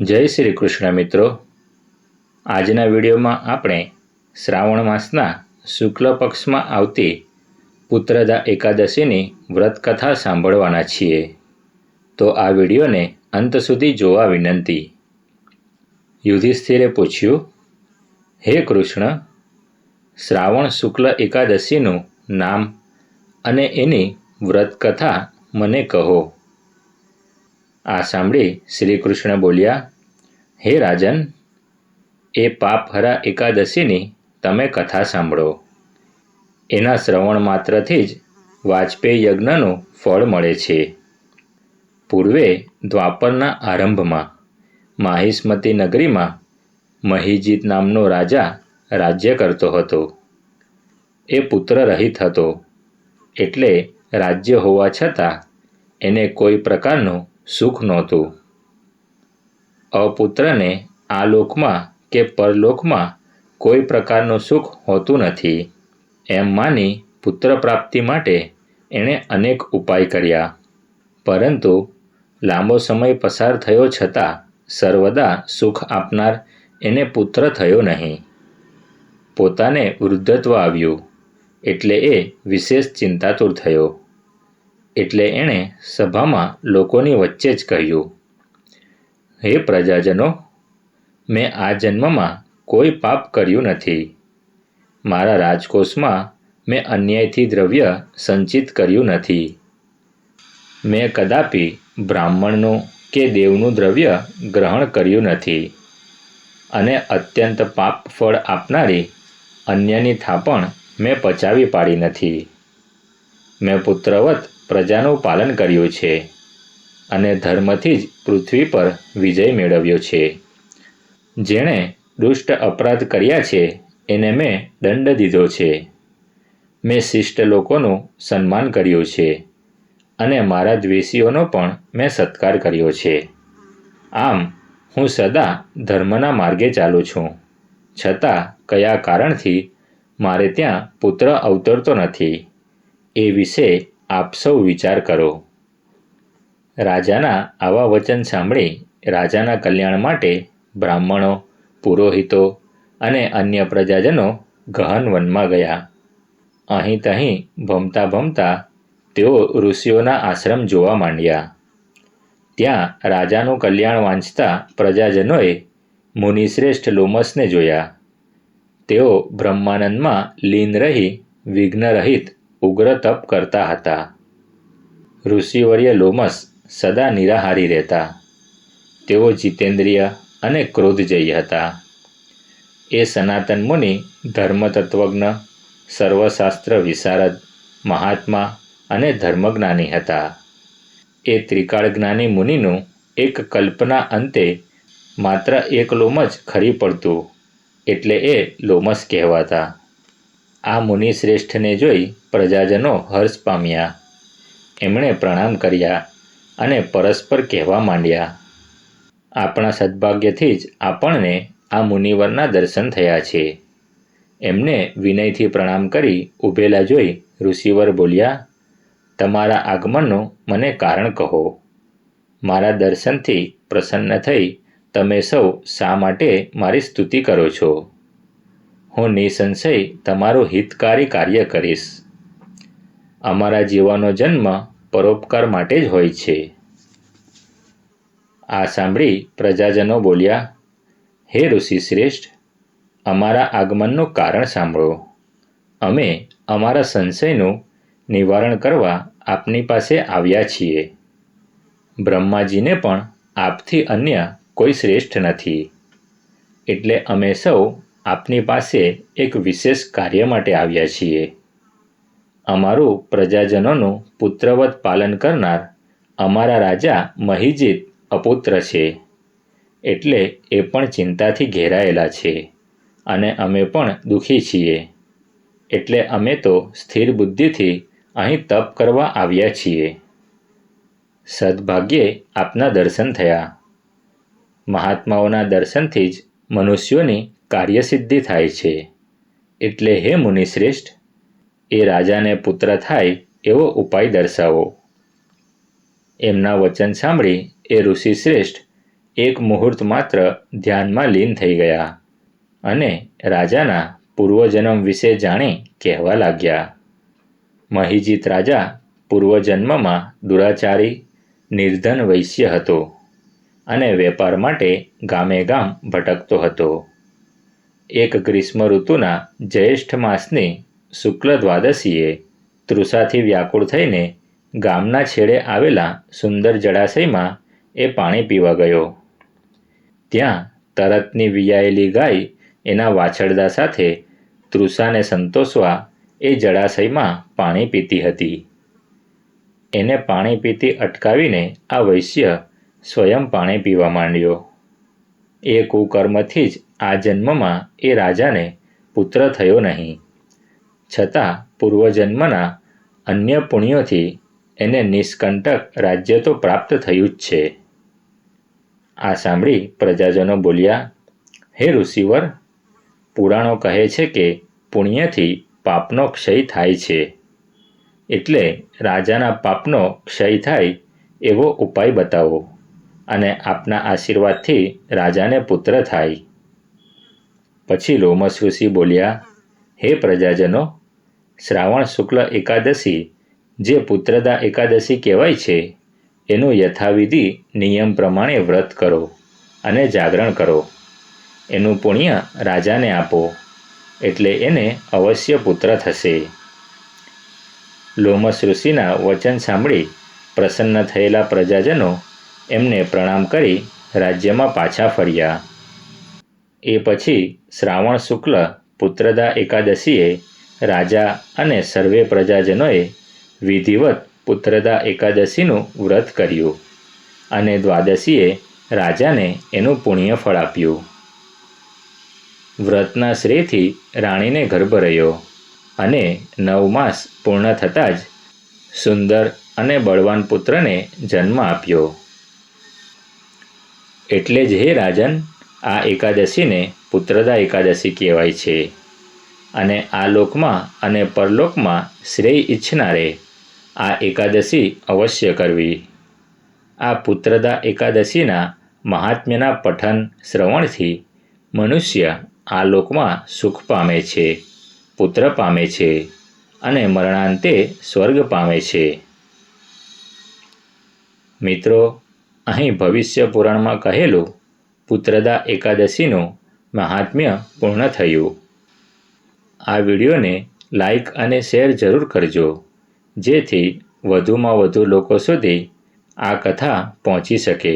જય શ્રી કૃષ્ણ મિત્રો. આજના વિડીયોમાં આપણે શ્રાવણ માસના શુક્લ પક્ષમાં આવતી પુત્રદા એકાદશીની વ્રત કથા સાંભળવાના છીએ. તો આ વિડીયોને અંત સુધી જોવા વિનંતી. યુધિષ્ઠિરે પૂછ્યું, હે કૃષ્ણ, શ્રાવણ શુક્લ એકાદશીનું નામ અને એની વ્રત કથા મને કહો. આ સાંભળી શ્રી કૃષ્ણ બોલ્યા, હે રાજન, એ પાપહરા એકાદશીની તમે કથા સાંભળો. એના શ્રવણ માત્રથી જ વાજપેયી યજ્ઞનું ફળ મળે છે. પૂર્વે દ્વાપરના આરંભમાં માહિષ્મતી નગરીમાં મહિજીત નામનો રાજા રાજ્ય કરતો હતો. એ પુત્ર રહિત હતો. એટલે રાજ્ય હોવા છતાં એને કોઈ પ્રકારનું સુખ નહોતું. અપુત્રને આ લોકમાં કે પરલોકમાં કોઈ પ્રકારનું સુખ હોતું નથી. એમ માની પુત્ર પ્રાપ્તિ માટે એણે અનેક ઉપાય કર્યા. પરંતુ લાંબો સમય પસાર થયો છતાં સર્વદા સુખ આપનાર એને પુત્ર થયો નહીં. પોતાને વૃદ્ધત્વ આવ્યું એટલે એ વિશેષ ચિંતાતુર થયો. એટલે એણે સભામાં લોકોની વચ્ચે જ કહ્યું, હે પ્રજાજનો, મેં આ જન્મમાં કોઈ પાપ કર્યું નથી. મારા રાજકોષમાં મેં અન્યાયથી દ્રવ્ય સંચિત કર્યું નથી. મેં કદાપી બ્રાહ્મણનું કે દેવનું દ્રવ્ય ગ્રહણ કર્યું નથી. અને અત્યંત પાપ ફળ આપનારી અન્યની થાપણ મેં પચાવી પાડી નથી. મેં પુત્રવત પ્રજાનું પાલન કર્યું છે અને ધર્મથી જ પૃથ્વી પર વિજય મેળવ્યો છે. જેણે દુષ્ટ અપરાધ કર્યા છે, એને મેં દંડ દીધો છે. મેં શિષ્ટ લોકોનું સન્માન કર્યું છે અને મારા દ્વેષીઓનો પણ મેં સત્કાર કર્યો છે. આમ, હું સદા ધર્મના માર્ગે ચાલું છું. છતાં, કયા કારણથી મારે ત્યાં પુત્ર અવતરતો નથી? એ વિશે આપ સૌ વિચાર કરો. રાજાના આવા વચન સાંભળી રાજાના કલ્યાણ માટે બ્રાહ્મણો, પુરોહિતો અને અન્ય પ્રજાજનો ગહન વનમાં ગયા. અહીં તહીં ભમતા ભમતા તેઓ ઋષિઓના આશ્રમ જોવા માંડ્યા. ત્યાં રાજાનું કલ્યાણ વાંચતા પ્રજાજનોએ મુનિશ્રેષ્ઠ લોમસને જોયા. તેઓ બ્રહ્માનંદમાં લીન રહી વિઘ્નરહિત ઉગ્ર તપ કરતા હતા. ઋષિવર્ય લોમસ સદા નિરાહારી રહેતા. તેઓ જીતેન્દ્રિય અને ક્રોધજયી હતા. એ સનાતન મુનિ, ધર્મતત્વજ્ઞ, સર્વશાસ્ત્ર વિશારદ, મહાત્મા અને ધર્મજ્ઞાની હતા. એ ત્રિકાળ જ્ઞાની મુનિનું એક કલ્પના અંતે માત્ર એક લોમ જ ખરી પડતું, એટલે એ લોમસ કહેવાતા. આ મુનિ શ્રેષ્ઠને જોઈ પ્રજાજનો હર્ષ પામ્યા. એમણે પ્રણામ કર્યા અને પરસ્પર કહેવા માંડ્યા, આપણા સદભાગ્યથી જ આપણને આ મુનિવરના દર્શન થયા છે. એમને વિનયથી પ્રણામ કરી ઊભેલા જોઈ ઋષિવર બોલ્યા, તમારા આગમનનું મને કારણ કહો. મારા દર્શનથી પ્રસન્ન થઈ તમે સૌ શા માટે મારી સ્તુતિ કરો છો? હું નિસંશય તમારું હિતકારી કાર્ય કરીશ. અમારા જીવાનો જન્મ પરોપકાર માટે જ હોય છે. આ સાંભળી પ્રજાજનો બોલ્યા, હે ઋષિ શ્રેષ્ઠ, અમારા આગમનનું કારણ સાંભળો. અમે અમારા સંશયનું નિવારણ કરવા આપની પાસે આવ્યા છીએ. બ્રહ્માજીને પણ આપથી અન્ય કોઈ શ્રેષ્ઠ નથી. એટલે અમે સૌ આપની પાસે એક વિશેષ કાર્ય માટે આવ્યા છીએ. અમારું પ્રજાજનોનું પુત્રવત પાલન કરનાર અમારા રાજા મહિજીત અપુત્ર છે. એટલે એ પણ ચિંતાથી ઘેરાયેલા છે અને અમે પણ દુઃખી છીએ. એટલે અમે તો સ્થિર બુદ્ધિથી અહીં તપ કરવા આવ્યા છીએ. સદભાગ્યે આપના દર્શન થયા. મહાત્માઓના દર્શનથી જ મનુષ્યોની કાર્યસિદ્ધિ થાય છે. એટલે હે મુનિશ્રેષ્ઠ, એ રાજાને પુત્ર થાય એવો ઉપાય દર્શાવો. એમના વચન સાંભળી એ ઋષિ શ્રેષ્ઠ એક મુહૂર્ત માત્ર ધ્યાનમાં લીન થઈ ગયા અને રાજાના પૂર્વજન્મ વિશે જાણી કહેવા લાગ્યા. મહિજીત રાજા પૂર્વજન્મમાં દુરાચારી, નિર્ધન વૈશ્ય હતો અને વેપાર માટે ગામે ગામ ભટકતો હતો. એક ગ્રીષ્મ ઋતુના જ્યેષ્ઠ માસની શુક્લ દ્વાદશીએ તૃષાથી વ્યાકુળ થઈને ગામના છેડે આવેલા સુંદર જળાશયમાં એ પાણી પીવા ગયો. ત્યાં તરતની વિયાયેલી ગાય એના વાછરડા સાથે તૃષાને સંતોષવા એ જળાશયમાં પાણી પીતી હતી. એને પાણી પીતી અટકાવીને આ વૈશ્ય સ્વયં પાણી પીવા માંડ્યો. એ કુકર્મથી જ આ જન્મમાં એ રાજાને પુત્ર થયો નહીં. છતાં પૂર્વજન્મના અન્ય પુણ્યોથી એને નિષ્કંટક રાજ્ય તો પ્રાપ્ત થયું જ છે. આ સાંભળી પ્રજાજનો બોલ્યા, હે ઋષિવર, પુરાણો કહે છે કે પુણ્યથી પાપનો ક્ષય થાય છે. એટલે રાજાના પાપનો ક્ષય થાય એવો ઉપાય બતાવો અને આપના આશીર્વાદથી રાજાને પુત્ર થાય. પછી લોમસ ઋષિ બોલ્યા, હે પ્રજાજનો, શ્રાવણ શુક્લ એકાદશી, જે પુત્રદા એકાદશી કહેવાય છે, એનું યથાવિધિ નિયમ પ્રમાણે વ્રત કરો અને જાગરણ કરો. એનું પુણ્ય રાજાને આપો, એટલે એને અવશ્ય પુત્ર થશે. લોમસ ઋષિના વચન સાંભળી પ્રસન્ન થયેલા પ્રજાજનો એમને પ્રણામ કરી રાજ્યમાં પાછા ફર્યા. એ પછી શ્રાવણ શુક્લ પુત્રદા એકાદશીએ રાજા અને સર્વે પ્રજાજનોએ વિધિવત પુત્રદા એકાદશીનું વ્રત કર્યું અને દ્વાદશીએ રાજાને એનું પુણ્ય ફળ આપ્યું. વ્રતના શ્રેયથી રાણીને ગર્ભ રહ્યો અને નવ માસ પૂર્ણ થતાં જ સુંદર અને બળવાન પુત્રને જન્મ આપ્યો. એટલે જ હે રાજન આ એકાદશીને પુત્રદા એકાદશી કહેવાય છે. અને આ લોકમાં અને પરલોકમાં શ્રેય ઈચ્છનારે આ એકાદશી અવશ્ય કરવી. આ પુત્રદા એકાદશીના મહાત્મ્યના પઠન શ્રવણથી મનુષ્ય આ લોકમાં સુખ પામે છે, પુત્ર પામે છે અને મરણાંતે સ્વર્ગ પામે છે. મિત્રો, અહીં ભવિષ્ય પુરાણમાં કહેલું પુત્રદા એકાદશીનું મહાત્મ્ય પૂર્ણ થયું. આ વિડીયોને લાઈક અને શેર જરૂર કરજો, જેથી વધુમાં વધુ લોકો સુધી આ કથા પહોંચી શકે.